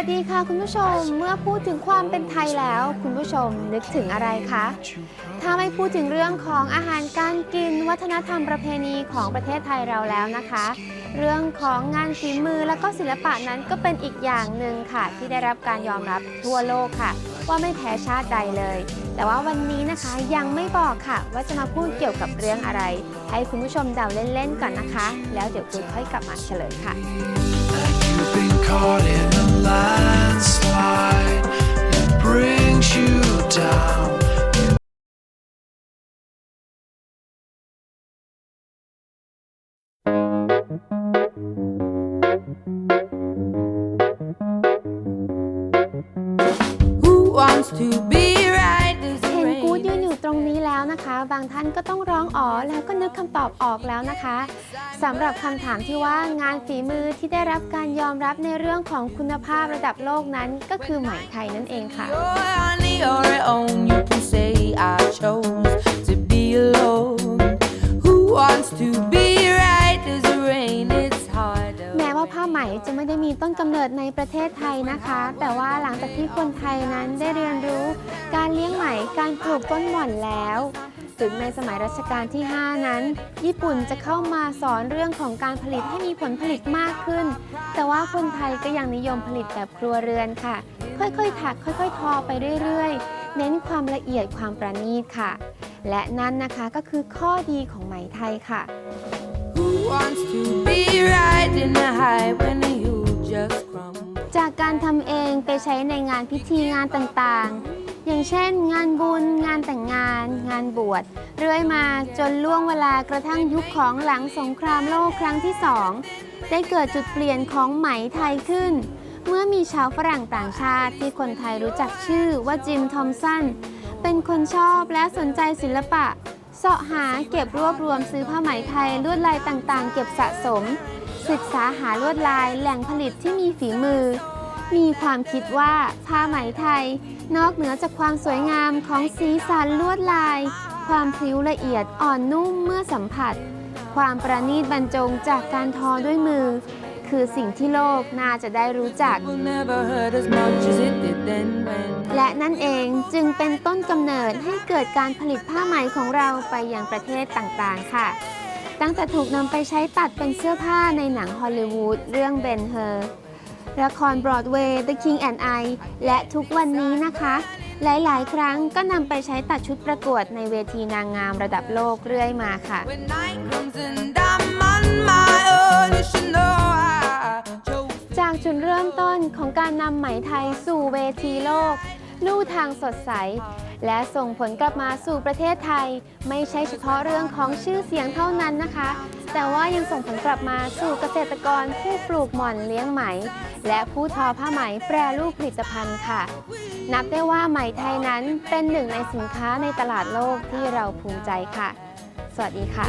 วัสดีค่ะคุณผู้ชมเมื่อพูดถึงความเป็นไทยแล้ว คุณผู้ชมนึกถึงอะไรคะ ถ้าไม่พูดถึงเรื่องของอาหารการกินวัฒนธรรมประเพณีของประเทศไทยเราแล้วนะคะ เรื่องของงานฝีมือและก็ศิลปะนั้นก็เป็นอีกอย่างหนึ่งค่ะ ที่ได้รับการยอมรับทั่วโลกค่ะ ว่าไม่แพ้ชาติใดเลย แต่ว่าวันนี้นะคะยังไม่บอกค่ะ ว่าจะมาพูดเกี่ยวกับเรื่องอะไร ให้คุณผู้ชมเดาเล่นๆก่อนนะคะ แล้วเดี๋ยวคุณค่อยกลับมาเฉลยค่ะ You've been caught in เห็นกูดยืนอยู่ตรงนี้แล้วนะคะ บางท่านก็ต้องร้องอ๋อแล้วก็นึกคำตอบออกแล้วนะคะสำหรับคำถามที่ว่างานฝีมือที่ได้รับการยอมรับในเรื่องของคุณภาพระดับโลกนั้น ก็คือไหมไทยนั่นเองค่ะ จะไม่ได้มีต้นกำเนิดในประเทศไทยนะคะ แต่ว่าหลังจากที่คนไทยนั้นได้เรียนรู้การเลี้ยงไหมการปลูกต้นหม่อนแล้ว ถึงในสมัยรัชกาลที่ 5 นั้น ญี่ปุ่นจะเข้ามาสอนเรื่องของการผลิตให้มีผลผลิตมากขึ้น แต่ว่าคนไทยก็ยังนิยมผลิตแบบครัวเรือนค่ะ ค่อยๆถักค่อยๆ ทอไปเรื่อยๆ เน้นความละเอียดความประณีตค่ะ และนั่นนะคะก็คือข้อดีของไหมไทยค่ะ จากการทำเองไปใช้ในงานพิธีงานต่างๆ อย่างเช่น งานบุญ งานแต่งงาน งานบวช เรื่อยมาจนล่วงเวลากระทั่งยุคของหลังสงครามโลกครั้งที่สอง ได้เกิดจุดเปลี่ยนของไหมไทยขึ้น เมื่อมีชาวฝรั่งต่างชาติที่คนไทยรู้จักชื่อว่าจิมทอมสัน เป็นคนชอบและสนใจศิลปะ เสาะหาเก็บรวบรวมซื้อผ้าไหมไทยลวดลายต่างๆ เก็บสะสม ศึกษาหาลวดลายแหล่งผลิตที่มีฝีมือ มีความคิดว่าผ้าไหมไทย นอกเหนือจากความสวยงามของสีสันลวดลาย ความพลิ้วละเอียดอ่อนนุ่มเมื่อสัมผัส ความประณีตบรรจงจากการทอด้วยมือ คือสิ่งที่โลกน่าจะได้รู้จัก Will never hurt as much as it did then when. และนั่นเองจึงเป็นต้นกำเนิดให้เกิดการผลิตผ้าไหมของเราไปยังประเทศต่างๆ ค่ะ ตั้งแต่ถูกนำไปใช้ตัดเป็นเสื้อผ้าในหนังฮอลลีวูดเรื่องเบนเฮอร์ละครบรอดเวย์ The King and I และทุกวันนี้นะคะ หลายๆ ครั้งก็นำไปใช้ตัดชุดประกวดในเวทีนางงามระดับโลกเรื่อยมาค่ะ When night comes and I'm on my own, you should know I chose. จากจุดเริ่มต้นของการนำไหมไทยสู่เวทีโลก ลู่ทางสดใส และส่งผลกลับมาสู่ประเทศไทย ไม่ใช่เฉพาะเรื่องของชื่อเสียงเท่านั้นนะคะ แต่ว่ายังส่งผลกลับมาสู่เกษตรกรผู้ปลูกหม่อนเลี้ยงไหม และผู้ทอผ้าไหมแปรรูปผลิตภัณฑ์ค่ะ นับได้ว่าไหมไทยนั้นเป็นหนึ่งในสินค้าในตลาดโลกที่เราภูมิใจค่ะ สวัสดีค่ะ